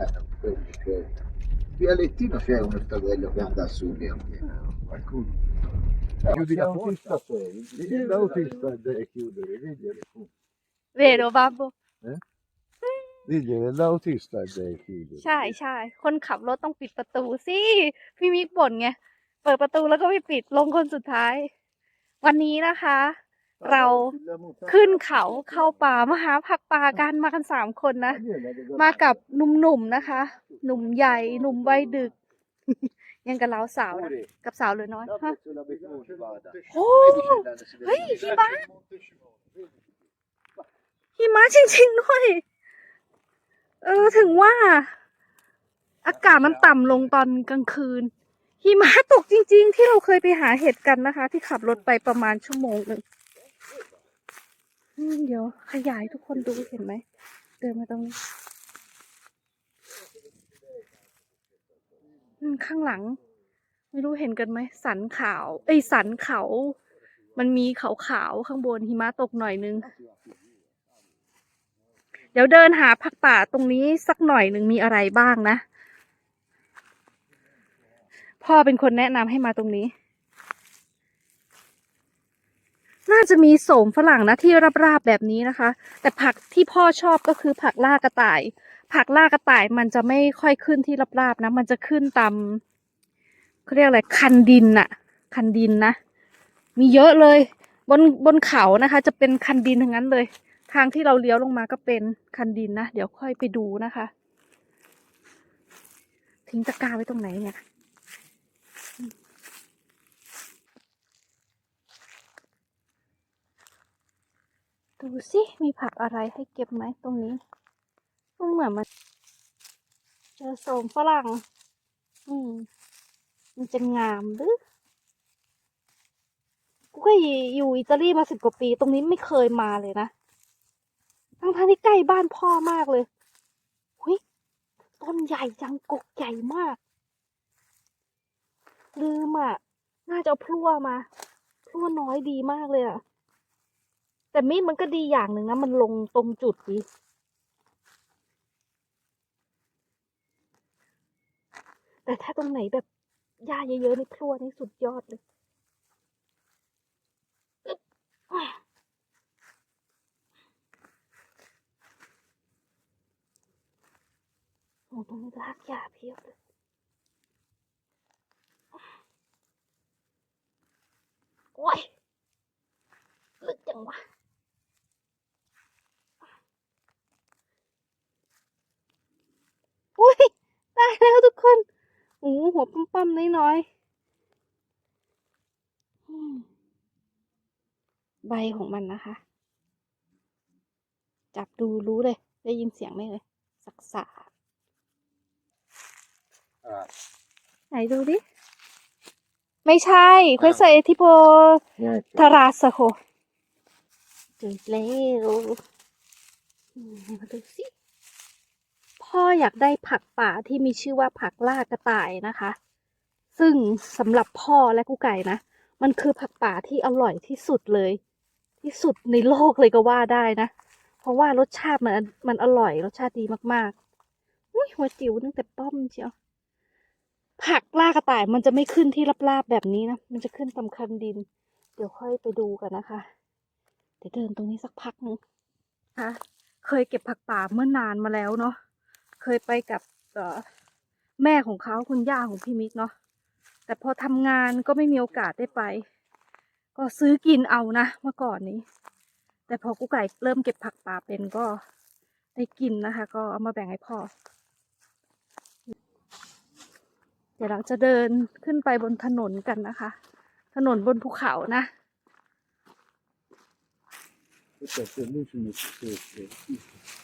Eh, quelli che... Vialettino c'è uno stadello che anda su bianco. Qualcuno. Chiudi la L'autista sei. Sì, L'autista deve chiudere, diglielo. vero babbo Diglielo, l'autista deve chiudere. ใช่ใช่คนขับรถต้องปิดประตูสิพี่มิกบ่นไง เปิดประตูแล้วก็ไม่ปิดลงคนสุดท้าย วันนี้นะคะ เราขึ้นเขาเข้าป่ามาหาผักป่ากันมากันสามคนนะ มากับหนุ่มๆนะคะ หนุ่มใหญ่หนุ่มวัยดึก ยังกับเราสาวนะกับสาวเหลือน้อยฮะโอ้เฮ้ยหิมะหิมะจริงๆด้วย เออถึงว่า อากาศมันต่ำลงตอนกลางคืนหิมะตกจริง ๆ ที่เราเคยไปหาเห็ดกันนะคะ ที่ขับรถไปประมาณชั่วโมงหนึ่งอืม เดี๋ยวขยายทุกคนดูเห็นไหม เดินมาตรงนี้ข้างหลัง ไม่รู้เห็นกันไหม สันขาว เอ้ยสันเขา มันมีขาวๆข้างบนหิมะตกหน่อยนึง เดี๋ยวเดินหาผักป่าตรงนี้สักหน่อยหนึ่งมีอะไรบ้างนะ พ่อเป็นคนแนะนำให้มาตรงนี้ น่าจะมีโสมฝรั่งนะที่ราบๆแบบนี้นะคะ แต่ผักที่พ่อชอบก็คือผักล่ากระต่าย ผักล่ากระต่ายมันจะไม่ค่อยขึ้นที่ราบๆนะ มันจะขึ้นตามเขาเรียกอะไรคันดินน่ะคันดินนะ มีเยอะเลย บนบนเขานะคะ จะเป็นคันดินทั้งนั้นเลย ทางที่เราเลี้ยวลงมาก็เป็นคันดินนะ เดี๋ยวค่อยไปดูนะคะ ทิ้งตะกร้าไว้ตรงไหนเนี่ย ดูสิมีผักอะไรให้เก็บไหมตรงนี้มันเหมือนมันเจอโสมฝรั่ง อืม มันจะงามหรือกูก็อยู่อิตาลีมาสิบกว่าปี ตรงนี้ไม่เคยมาเลยนะทั้งทที่ใกล้บ้านพ่อมากเลยหุยต้นใหญ่จังกกใหญ่มาก ลืมอะ น่าจะพลั่วมา พลั่วน้อยดีมากเลยอะ แต่มีดมันก็ดีอย่างหนึ่งนะ มันลงตรงจุดดีแต่ถ้าตรงไหนแบบหญ้าเยอะๆนี่พลัวนี่สุดยอดเลยโอ้ตรงนี้รากหญ้าเพียบเลยโอ้ยลึกจังวะ อุ้ย ตายแล้วทุกคนโอ้โหหัวปั๊มๆน้อยๆอืมใบของมันนะคะ จับดูรู้เลย ได้ยินเสียงไหมเลยสักสาอ่าไหนดูดิ ไม่ใช่ questo è tipo terrazza โคเจอแล้วอืมมาดูสิ พ่ออยากได้ผักป่าที่มีชื่อว่าผักล่ากระต่ายนะคะ ซึ่งสำหรับพ่อและกุ๊กไก่นะ มันคือผักป่าที่อร่อยที่สุดเลย ที่สุดในโลกเลยก็ว่าได้นะ เพราะว่ารสชาติมันมันอร่อยรสชาติดีมากๆอุ้ยหัวจิ๋วตั้งแต่ป้อมเชียวผักล่ากระต่ายมันจะไม่ขึ้นที่ราบๆแบบนี้นะ มันจะขึ้นตามคันดิน เดี๋ยวค่อยไปดูกันนะคะ เดี๋ยวเดินตรงนี้สักพักนึงค่ะ เคยเก็บผักป่าเมื่อนานมาแล้วเนาะ เคยไปกับแม่ของเขาคุณย่าของพี่มิกเนาะแต่พอทำงานก็ไม่มีโอกาสได้ไป ก็ซื้อกินเอานะเมื่อก่อนนี้ แต่พอกุ๊กไก่เริ่มเก็บผักป่าเป็นก็ได้กินนะคะ ก็เอามาแบ่งให้พ่อเดี๋ยวเราจะเดินขึ้นไปบนถนนกันนะคะ ถนนบนภูเขานะ Questa è bellissimo questo.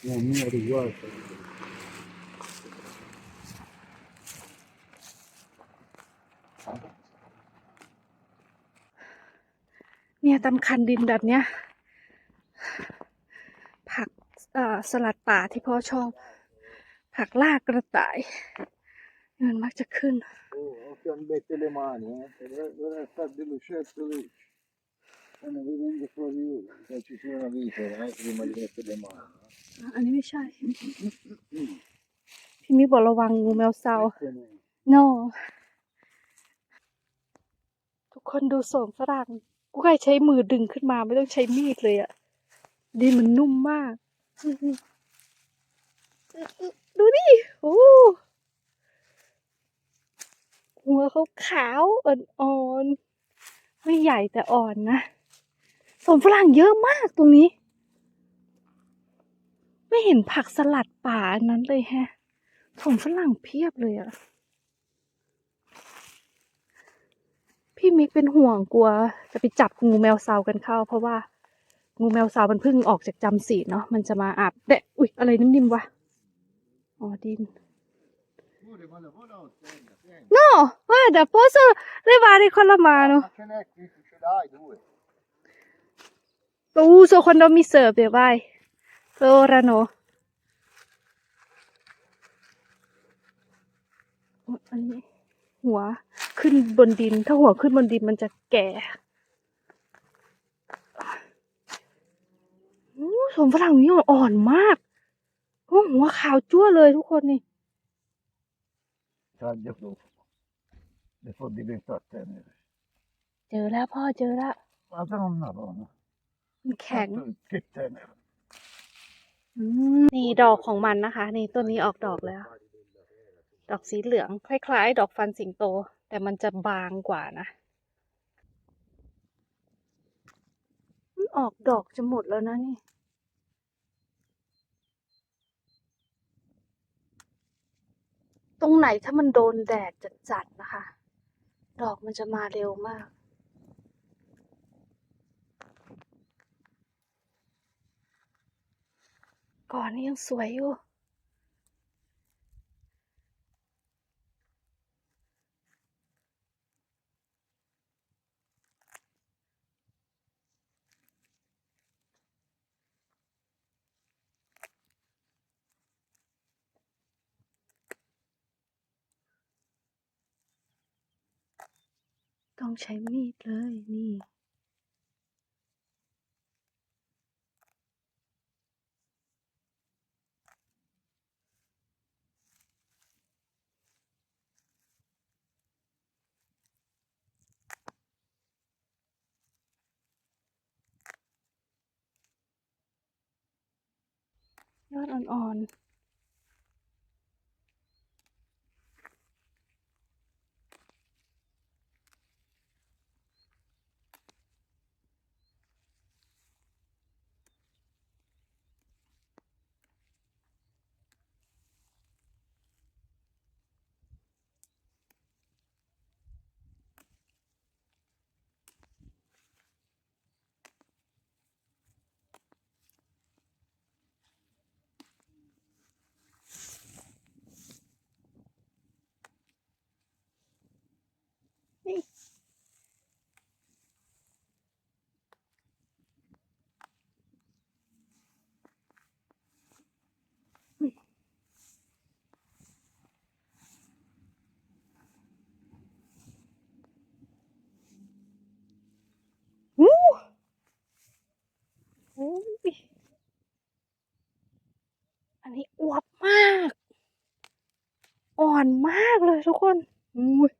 Non mi riguarda. เนี่ยตามคันดินแบบเนี้ย ผักเอ่อสลัดป่าที่พ่อชอบ ผักลากกระต่ายมันมักจะขึ้น Oh, non ti mette le mani, eh. Deve deve stare dello certo lì. Se ne vengo fuori uno, se ci sia una vite, eh, prima di mettere le mani. อันนี้ไม่ใช่ พี่มิกบอกระวังงูแมวเซา Queste no. no ทุกคนดูโสมฝรั่ง กูใครใช้มือดึงขึ้นมาไม่ต้องใช้มีดเลยอะดินมันนุ่มมาก ดูดิโอ้หัวเขาขาวอ่อนๆไม่ใหญ่แต่อ่อนนะสมฝรั่งเยอะมากตรงนี้ ไม่เห็นผักสลัดป่าอันนั้นเลยแฮะสมฝรั่งเพียบเลยอะ พี่มิกเป็นห่วงกลัว จะไปจับงูแมวซาวกันเข้า เพราะว่า งูแมวซาวมันเพิ่งออกจากจำศีลเนาะมันจะมาอาบแดะอุ๊ยอะไรนิ่มๆวะอ๋อดิน No, guarda, posso levare con la mano. Ce n'è qui, ce l'hai due. Lo uso quando mi serve, vai. Per ora no. อันนี้หัว ขึ้นบนดิน ถ้าหัวขึ้นบนดินมันจะแก่โอ้สมฝรั่งนี่อ่อนมากโอ้หัวขาวจั่วเลยทุกคนนี่ Taglio dopo. Le fa diventare tenere. เจอแล้วพ่อเจอแล้ว Madonna buona. มันแข็ง Che tenere. นี่ดอกของมันนะคะ นี่ต้นนี้ออกดอกแล้ว ดอกสีเหลือง คล้าย ๆ ดอกฟันสิงโต แต่มันจะบางกว่านะมันออกดอกจะหมดแล้วนะนี่ตรงไหนถ้ามันโดนแดดจัดๆนะคะ ดอกมันจะมาเร็วมาก ก่อนนี้ยังสวยอยู่ ต้องใช้มีดเลยนี่ ยอดอ่อนๆ นี่ อู้หูยอันนี้อวบมาก อ่อนมากเลยทุกคนอู้ย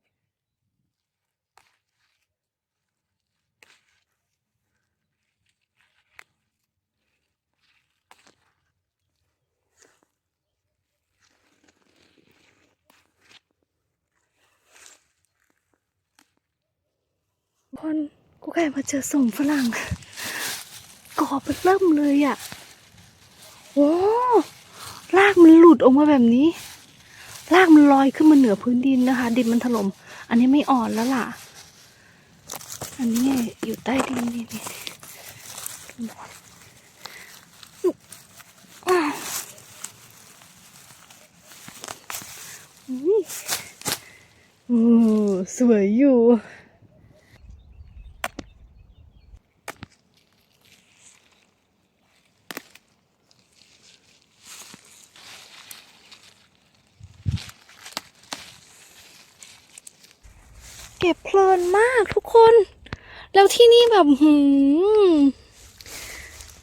ทุกคนกูแค่มาเจอส่งฝรั่งกรอบมันเริ่มเลยอะ โอ้รากมันหลุดออกมาแบบนี้ รากมันลอยขึ้นมาเหนือพื้นดินนะคะ ดินมันถล่มอันนี้ไม่อ่อนแล้วล่ะ อันนี้อยู่ใต้ดินนี่นี่อ้าวอุ๊ยโอ้สวยอยู่ ก็บเพลินมากทุกคน แล้วที่นี่แบบหืม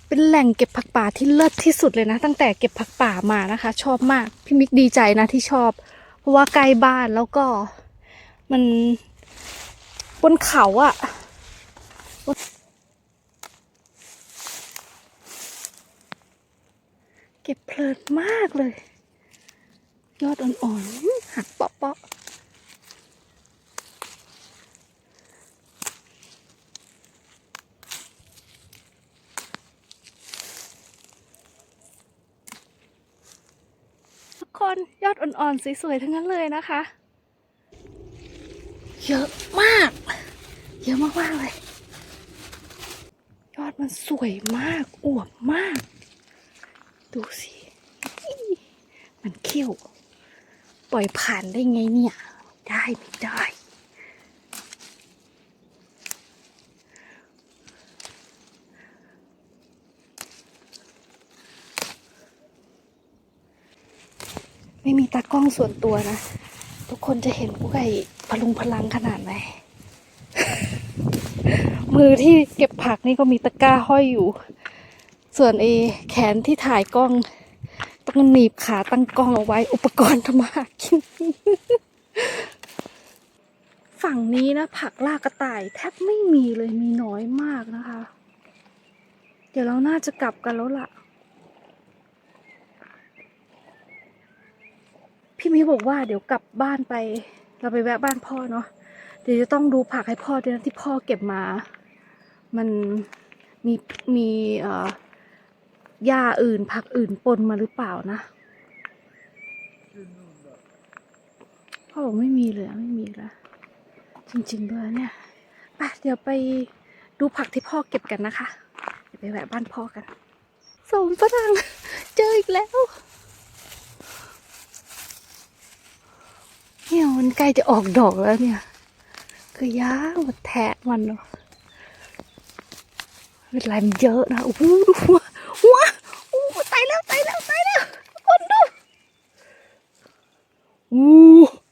เป็นแหล่งเก็บผักป่าที่เลิศที่สุดเลยนะ ตั้งแต่เก็บผักป่ามานะคะ ชอบมาก พี่มิกดีใจนะที่ชอบ เพราะว่าใกล้บ้านแล้วก็มันบนเขาอะเก็บเพลินมากเลย ยอดอ่อนๆหักเปาะๆ คนยอดอ่อนๆสวยๆทั้งนั้นเลยนะคะ เยอะมาก เยอะมากๆเลย ยอดมันสวยมากอวบมาก ดูสิ มันเขี้ยว ปล่อยผ่านได้ไงเนี่ย ได้ไม่ได้ ไม่มีตากล้องส่วนตัวนะ ทุกคนจะเห็นพวกไอ้พลุงพลังขนาดไหน มือที่เก็บผักนี่ก็มีตะกร้าห้อยอยู่ ส่วนเอแขนที่ถ่ายกล้อง ต้องหนีบขาตั้งกล้องเอาไว้ อุปกรณ์ทำมาหากินฝั่งนี้นะ ผักลากกระต่ายแทบไม่มีเลยมีน้อยมากนะคะ เดี๋ยวเราน่าจะกลับกันแล้วล่ะ พี่มิวบอกว่าเดี๋ยวกลับบ้านไป เราไปแวะบ้านพ่อเนาะเดี๋ยวจะต้องดูผักให้พ่อด้วยนะที่พ่อเก็บมา มันมีมีเอ่อหญ้าอื่น ผักอื่นปนมาหรือเปล่านะพ่อบอกไม่มีเลยไม่มีละจริงๆด้วยเนี่ยไปเดี๋ยวไปดูผักที่พ่อเก็บกันนะคะ เดี๋ยวไปแวะบ้านพ่อกันสมฝรั่งเจออีกแล้ว เนี่ยมันใกล้จะออกดอกแล้วเนี่ย คือยางมาแทะมันเนาะเป็นไรมันเยอะนะโอ้โหดูหัวหัวโอ้ตายแล้วตายแล้วตายแล้วทุกคนดูโอ้โ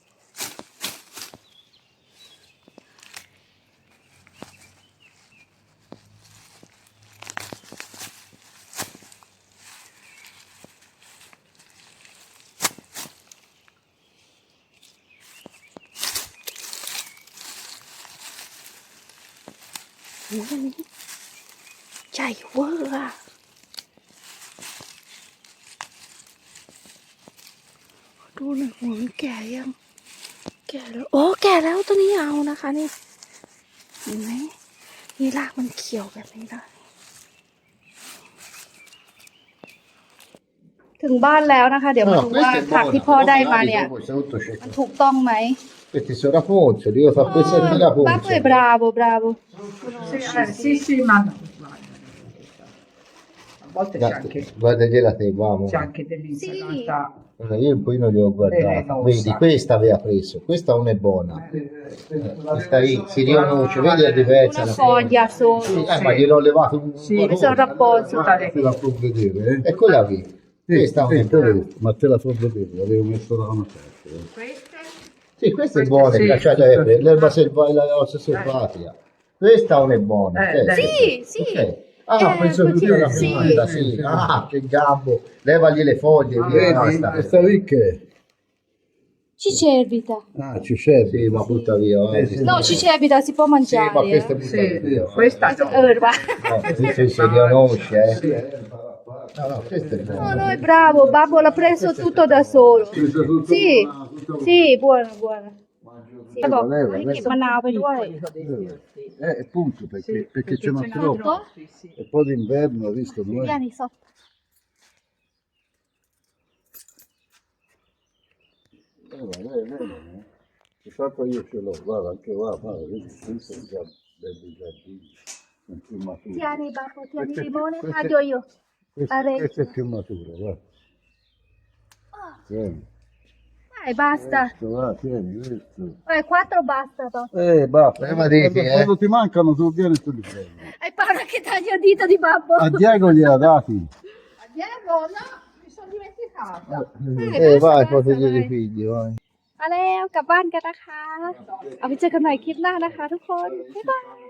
หอันนี้ใหญ่เวอร์อะดูหน่อยหัวมันแก่ยัง แก่แล้ว โอ้แก่แล้วตัวนี้เอานะคะนี่เห็นไหมนี่รากมันเขียวแบบนี้เล ถึงบ้านแล้วนะคะ เดี๋ยวมาดูว่าผักที่พ่อได้มาเนี่ย Sotto c'è มันถูกต้องไหม Questi sono Rapunzel, io fa pezzetti di ป้าเผย Rapunzel. บราโบ บราโบ Sì, eh, sì, sì, ma no, guarda. A volte c'è anche, Guarda, guarda gliela te, vamo. c'è anche dell'insalata. Allora, io un po' non li ho Eh, guardati. no, Vedi, sa. questa aveva preso, questa non è buona. Eh, Questa lì si riunisce, vedi è diversa. una la foglia Sì, solo eh, ma gliel'ho levato un Sì, po' questo è un dopo. rapporto. Te la può vedere, eh? E quella lì. Sì, Questa sì, è buona. te- ma te la può vedere, l'avevo messo da una parte. eh. Queste? Sì, questa è Questa buona, sì. il caciatepe, l'erba selvatica. Questa non è buona. Eh. Sì, sì. ok. Ah, Eh, penso che la sì. prima, sì. Ah, che gambo. Levagli le foglie. Ah, via, Vedi, basta. questa qui che è? Cicebita. Ah, ci serve. Sì, ma butta via. Eh, sì. No, cicebita si può Sì, mangiare. ma questa eh. butta Sì, via. questa no. Erba. No, questa si riconosce, eh. No, no, questa è No, buona. no, è bravo, Babbo l'ha preso tutto da solo. Sì, sì, buona, buona. Sì, Leva, boh, leva, hai leva. che manavo i tuoi. Eh, appunto, perché, Sì. perché ce n'ho troppo. E poi d'inverno, hai visto, non è? Vieni sotto. Eh, va, eh, eh, eh. Intanto io ce l'ho, guarda, anche qua, guarda, vedi, questo è già belli giardini, sono più maturi. Tieni, Babbo, tieni Queste- il limone, queste- taglio io. Questo, Parecchio. questo è più maturo, guarda. Tieni, Dai, basta. questo, va, tieni, questo. Dai, quattro basta, Babbo. Eh, basta. Eh, ma devi, quando, eh. quando ti mancano tu vieni e tu li prendi. Hai paura che taglio il dito di Babbo? A Diego gliela dati. Diego, no, mi sono dimenticata. Eh, vai, basta, poi vai. i figli, vai. มาแล้วกลับบ้านกันนะคะ เอาไปเจอกันใหม่คลิปหน้านะคะทุกคน บ๊ายบาย